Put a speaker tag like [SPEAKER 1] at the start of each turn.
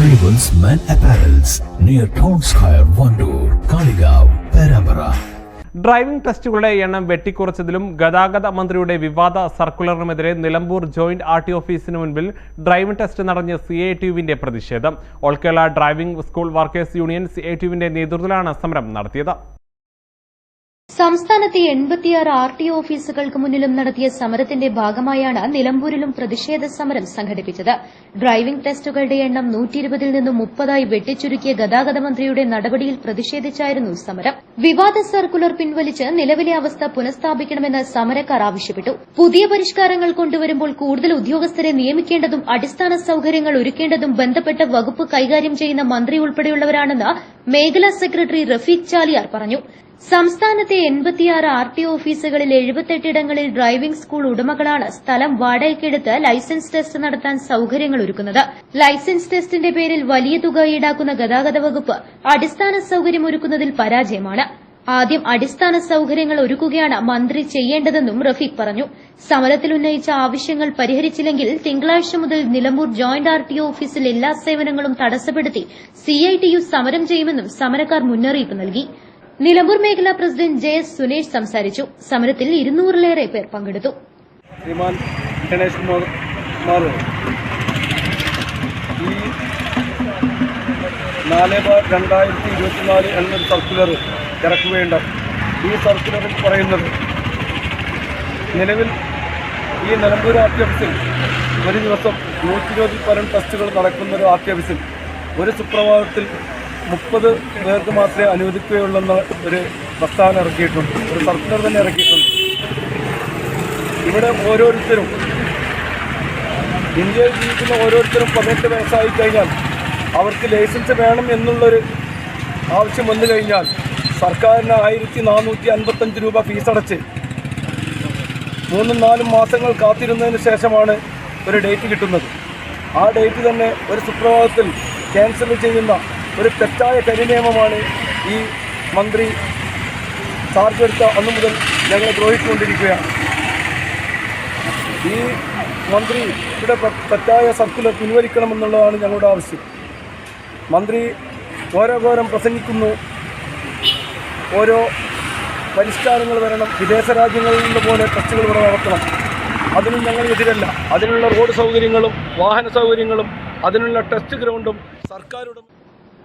[SPEAKER 1] Arrivals men apparels near town square Wandoor Kalikavu Perambara.
[SPEAKER 2] Driving ടെസ്റ്റുകളുടെ എണ്ണം വെട്ടിക്കുറച്ചതിലും ഗതാഗത മന്ത്രിയുടെ വിവാദ സർക്കുലറിനുമെതിരെ നിലമ്പൂർ ജോയിന്റ് ആർ ടി ഓഫീസിന് മുൻപിൽ ഡ്രൈവിംഗ് ടെസ്റ്റ് നടഞ്ഞ സി എ ടിയുവിന്റെ പ്രതിഷേധം all Kerala driving school workers union C A ടിയുവിന്റെ നേതൃത്വത്തിലാണ് സമരം നടത്തിയത്
[SPEAKER 3] സംസ്ഥാനത്തെ എൺപത്തിയാറ് ആർ ടി ഓഫീസുകൾക്ക് മുന്നിലും നടത്തിയ സമരത്തിന്റെ ഭാഗമായാണ് നിലമ്പൂരിലും പ്രതിഷേധ സമരം സംഘടിപ്പിച്ചത്. ഡ്രൈവിംഗ് ടെസ്റ്റുകളുടെ എണ്ണം നൂറ്റിയിരുപതിൽ നിന്നും മുപ്പതായി വെട്ടിച്ചുരുക്കിയ ഗതാഗത മന്ത്രിയുടെ നടപടിയിൽ പ്രതിഷേധിച്ചായിരുന്നു സമരം. വിവാദ സർക്കുലർ പിൻവലിച്ച് നിലവിലെ അവസ്ഥ പുനഃസ്ഥാപിക്കണമെന്ന് സമരക്കാർ ആവശ്യപ്പെട്ടു. പുതിയ പരിഷ്കാരങ്ങൾ കൊണ്ടുവരുമ്പോൾ കൂടുതൽ ഉദ്യോഗസ്ഥരെ നിയമിക്കേണ്ടതും അടിസ്ഥാന സൌകര്യങ്ങൾ ഒരുക്കേണ്ടതും ബന്ധപ്പെട്ട വകുപ്പ് കൈകാര്യം ചെയ്യുന്ന മന്ത്രി ഉൾപ്പെടെയുള്ളവരാണെന്ന് മേഖലാ സെക്രട്ടറി റഫീഖ് ചാലിയാർ പറഞ്ഞു. സംസ്ഥാനത്തെ എൺപത്തിയാറ് ആർ ടി ഓഫീസുകളിൽ എഴുപത്തെട്ടിടങ്ങളിൽ ഡ്രൈവിംഗ് സ്കൂൾ ഉടമകളാണ് സ്ഥലം വാടകയ്ക്കെടുത്ത് ലൈസൻസ് ടെസ്റ്റ് നടത്താൻ സൌകര്യങ്ങൾ ഒരുക്കുന്നത്. ലൈസൻസ് ടെസ്റ്റിന്റെ പേരിൽ വലിയ തുക ഈടാക്കുന്ന ഗതാഗത വകുപ്പ് അടിസ്ഥാന സൌകര്യം ഒരുക്കുന്നതിൽ പരാജയമാണ്. ആദ്യം അടിസ്ഥാന സൌകര്യങ്ങൾ ഒരുക്കുകയാണ് മന്ത്രി ചെയ്യേണ്ടതെന്നും റഫീഖ് പറഞ്ഞു. സമരത്തിൽ ഉന്നയിച്ച ആവശ്യങ്ങൾ പരിഹരിച്ചില്ലെങ്കിൽ തിങ്കളാഴ്ച മുതൽ നിലമ്പൂർ ജോയിന്റ് ആർ ടി ഓഫീസിൽ എല്ലാ സേവനങ്ങളും തടസ്സപ്പെടുത്തി സിഐടിയു സമരം ചെയ്യുമെന്നും സമരക്കാർ മുന്നറിയിപ്പ് നൽകി. നിലമ്പൂർ മേഖലാ പ്രസിഡന്റ് ജെ എസ് സുനേഷ് സംസാരിച്ചു. സമരത്തിൽ ഇരുന്നൂറിലേറെ പേർ പങ്കെടുത്തു.
[SPEAKER 4] ശ്രീമാൻ ഈ സർക്കുലർ ഈ സർക്കുലറിൽ പറയുന്നത് നിലവിൽ ഈ നിലമ്പൂർ ആർ ഓഫീസിൽ ഒരു ദിവസം നൂറ്റി ഇരുപതിൽ പരം ടെസ്റ്റുകൾ നടക്കുന്ന ഒരു ഓഫീസിൽ ഒരു സുപ്രഭാതത്തിൽ മുപ്പത് പേർക്ക് മാത്രമേ അനുവദിക്കുകയുള്ളെന്ന ഒരു പ്രസ്താവന ഇറക്കിയിട്ടുണ്ട്. ഒരു സർക്കുലർ തന്നെ ഇറക്കിയിട്ടുണ്ട്. ഇവിടെ ഓരോരുത്തരും ഇന്ത്യയിൽ ജീവിക്കുന്ന ഓരോരുത്തരും പതിനെട്ട് വയസ്സായി കഴിഞ്ഞാൽ അവർക്ക് ലൈസൻസ് വേണം എന്നുള്ളൊരു ആവശ്യം വന്നു കഴിഞ്ഞാൽ സർക്കാരിന് ആയിരത്തി നാനൂറ്റി അൻപത്തഞ്ച് രൂപ ഫീസടച്ച് മൂന്നും നാലും മാസങ്ങൾ കാത്തിരുന്നതിന് ശേഷമാണ് ഒരു ഡേറ്റ് കിട്ടുന്നത്. ആ ഡേറ്റ് തന്നെ ഒരു സുപ്രഭാതത്തിൽ ക്യാൻസൽ ചെയ്യുന്ന ഒരു തെറ്റായ കരിനിയമമാണ് ഈ മന്ത്രി ചാർജ് എടുത്ത അന്നു മുതൽ ഞങ്ങളെ ദ്രോഹിച്ചുകൊണ്ടിരിക്കുകയാണ്. ഈ മന്ത്രി ഇവിടെ തെറ്റായ സർക്കുലർ പിൻവലിക്കണമെന്നുള്ളതാണ് ഞങ്ങളുടെ ആവശ്യം. മന്ത്രി ഓരോ ഘോരം പ്രസംഗിക്കുന്നു. ഓരോ പരിഷ്കാരങ്ങൾ വരണം. വിദേശ രാജ്യങ്ങളിൽ നിന്ന് പോലെ ടെസ്റ്റുകൾ ഇവിടെ നടത്തണം. അതിനും ഞങ്ങൾ എതിരല്ല അതിനുള്ള റോഡ് സൗകര്യങ്ങളും വാഹന സൗകര്യങ്ങളും അതിനുള്ള ടെസ്റ്റ് ഗ്രൗണ്ടും സർക്കാരുടെ